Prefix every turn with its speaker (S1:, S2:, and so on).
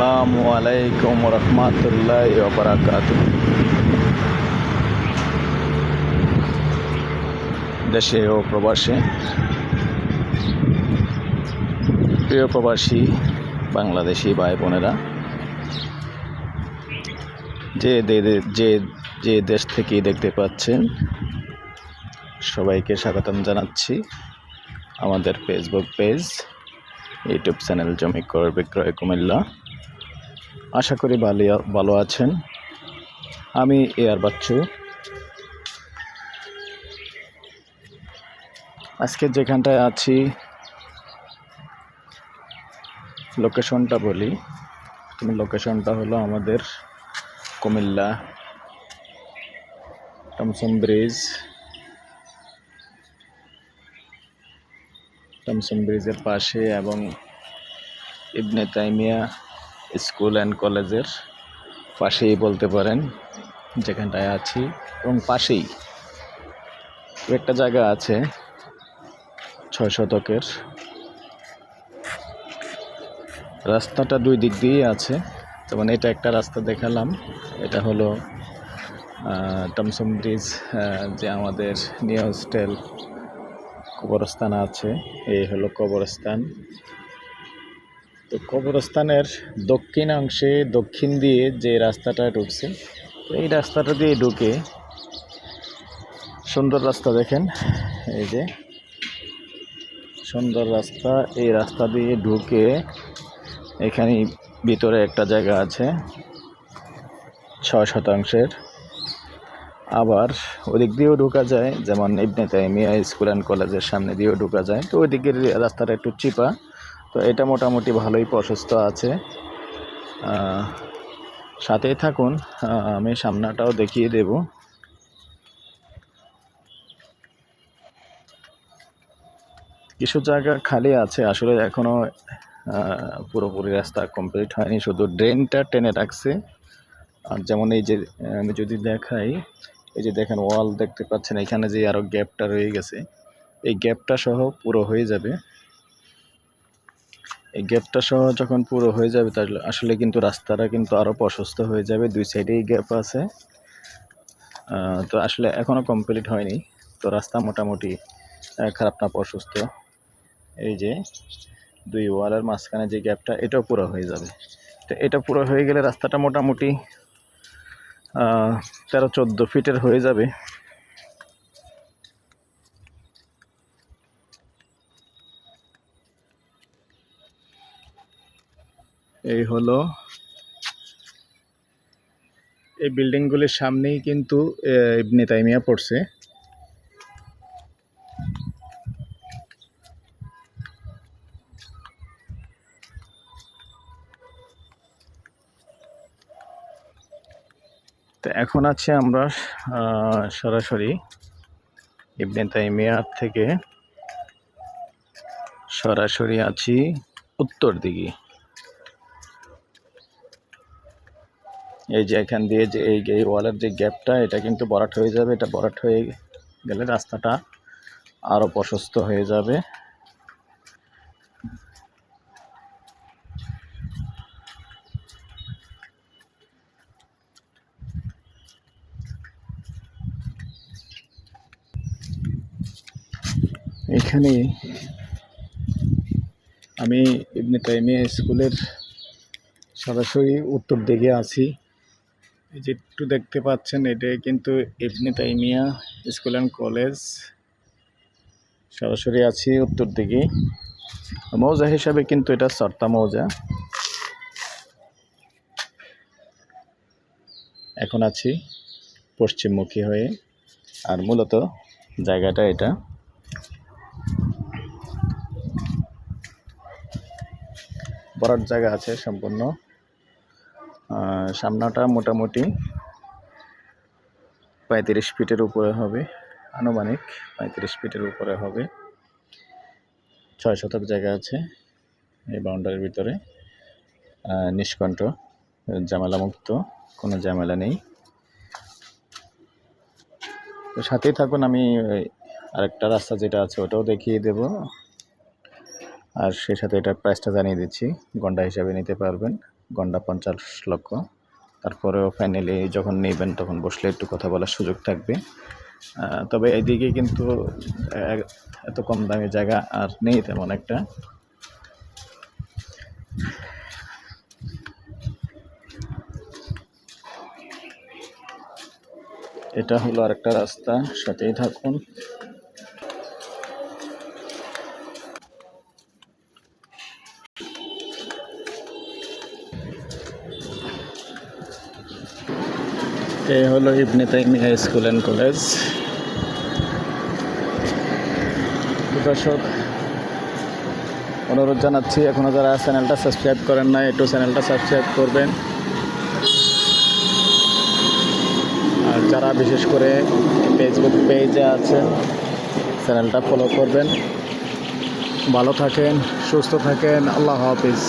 S1: আসসালামু আলাইকুম রহমতুল্লাহ বারাকাত দেশে ও প্রবাসে, প্রিয় প্রবাসী, বাংলাদেশি ভাই বোনেরা, যে যে যে দেশ থেকে দেখতে পাচ্ছেন, সবাইকে স্বাগতম জানাচ্ছি আমাদের ফেসবুক পেজ ইউটিউব চ্যানেল জমি ক্রয় বিক্রয় কুমিল্লা। আশা করি ভালো ভালো আছেন। আমি এয়ার বাচ্চু। আজকে যেখানটায় আছি লোকেশনটা বলি। তুমি লোকেশনটা হলো আমাদের কুমিল্লা, টমসন ব্রিজ। টমসন ব্রিজের পাশে এবং ইবনে তাইমিয়া স্কুল অ্যান্ড কলেজের পাশেই বলতে পারেন, যেখানটায় আছি। এবং পাশেই একটা জায়গা আছে, ছয় শতকের। রাস্তাটা দুই দিক দিয়েই আছে। যেমন এটা একটা রাস্তা দেখালাম। এটা হলো টমসম ব্রিজ যে আমাদের নিউ হোস্টেল কবরস্থান আছে। এই হলো কবরস্থান। তো কবরস্থানের দক্ষিণাংশে, দক্ষিণ দিয়ে যে রাস্তাটা ঢুকছে এই রাস্তাটা দিয়ে ঢুকে সুন্দর রাস্তা দেখেন। এই যে সুন্দর রাস্তা, এই রাস্তা দিয়ে ঢুকে এখানে ভিতরে একটা জায়গা আছে, ছয় শতাংশের। আবার ওদিক দিয়েও ঢোকা যায়, যেমন ইবনে তাইমিয়া স্কুল অ্যান্ড কলেজের সামনে দিয়েও ঢোকা যায়, তো ওই দিকের রাস্তাটা একটু চিপা। তো এটা মোটামুটি ভালোই প্রশস্ত আছে। সাথেই থাকুন আমি সামনাটাও দেখিয়ে দেব। কিছু জায়গা খালি আছে আসলে এখনও আহ, পুরোপুরি রাস্তা কমপ্লিট হয়নি শুধু ড্রেনটা টেনে রাখছে। আর যেমন এই যে আমি যদি দেখাই এই যে দেখেন ওয়াল দেখতে পাচ্ছেন এখানে যে আরও গ্যাপটা রয়ে গেছে এই গ্যাপটা সহ পুরো হয়ে যাবে। এই গ্যাপটা সহ যখন পুরো হয়ে যাবে তাহলে আসলে কিন্তু রাস্তাটা কিন্তু আরও প্রশস্ত হয়ে যাবে, দুই সাইডেই গ্যাপ আছে। তো আসলে এখনও কমপ্লিট হয়নি। তো রাস্তা মোটামুটি খারাপ না, প্রশস্ত। এই যে দুই ওয়ালের মাঝখানে যে গ্যাপটা এটাও পুরো হয়ে যাবে। তো এটা পুরো হয়ে গেলে রাস্তাটা মোটামুটি তেরো চোদ্দ ফিটের হয়ে যাবে। এই হলো এই বিল্ডিংগুলির সামনেই কিন্তু ইবনে তাইমিয়া পড়ছে। তো এখন আছে আমরা সরাসরি ইবনে তাইমিয়ার থেকে সরাসরি আছি উত্তর দিকে। এই যে এখান দিয়ে যে এই এই ওয়ালের যে গ্যাপটা, এটা কিন্তু বরাট হয়ে যাবে। এটা বরাট হয়ে গেলে রাস্তাটা আরও প্রশস্ত হয়ে যাবে। এখানে আমি ইবনে তাইমিয়া স্কুলের সরাসরি উত্তর দিকে আছি। এই যে একটু দেখতে পাচ্ছেন, এটা কিন্তু Ibne Taimiya school and college. সরাসরি আছি উত্তর দিকে। মৌজা হিসাবে কিন্তু এটা সর্তা মৌজা। এখন আছি পশ্চিমমুখী হয়ে, আর মূলত জায়গাটা এটা। বড় জায়গা আছে সম্পূর্ণ। সামনাটা মোটামুটি পঁয়ত্রিশ ফিটের উপরে হবে, আনুমানিক পঁয়ত্রিশ ফিটের উপরে হবে। ছয় শতক জায়গা আছে এই বাউন্ডারির ভিতরে। নিষ্কণ্ঠ ঝামেলা মুক্ত কোনো ঝামেলা নেই। তো সাথেই থাকুন, আমি আরেকটা রাস্তা যেটা আছে ওটাও দেখিয়ে দেব। আর সেই সাথে এটা প্রাইসটা জানিয়ে দিচ্ছি, গন্ডা হিসাবে নিতে পারবেন। গন্ডা পঞ্চাশ লক্ষ। তারপরেও ফাইনালি যখন নেবেন তখন বসলে একটু কথা বলার সুযোগ থাকবে। তবে এইদিকে কিন্তু এত কম দামি জায়গা আর নেই তেমন একটা। এটা হলো আরেকটা রাস্তা, সাথেই থাকুন। এই হলো Ibne Taimiya school and college. দর্শক, অনুরোধ জানাচ্ছি এখনও যারা চ্যানেলটা সাবস্ক্রাইব করেন না একটু চ্যানেলটা সাবস্ক্রাইব করবেন। আর যারা বিশেষ করে ফেসবুক পেজে আছেন, চ্যানেলটা ফলো করবেন। ভালো থাকেন, সুস্থ থাকেন, আল্লাহ হাফিজ।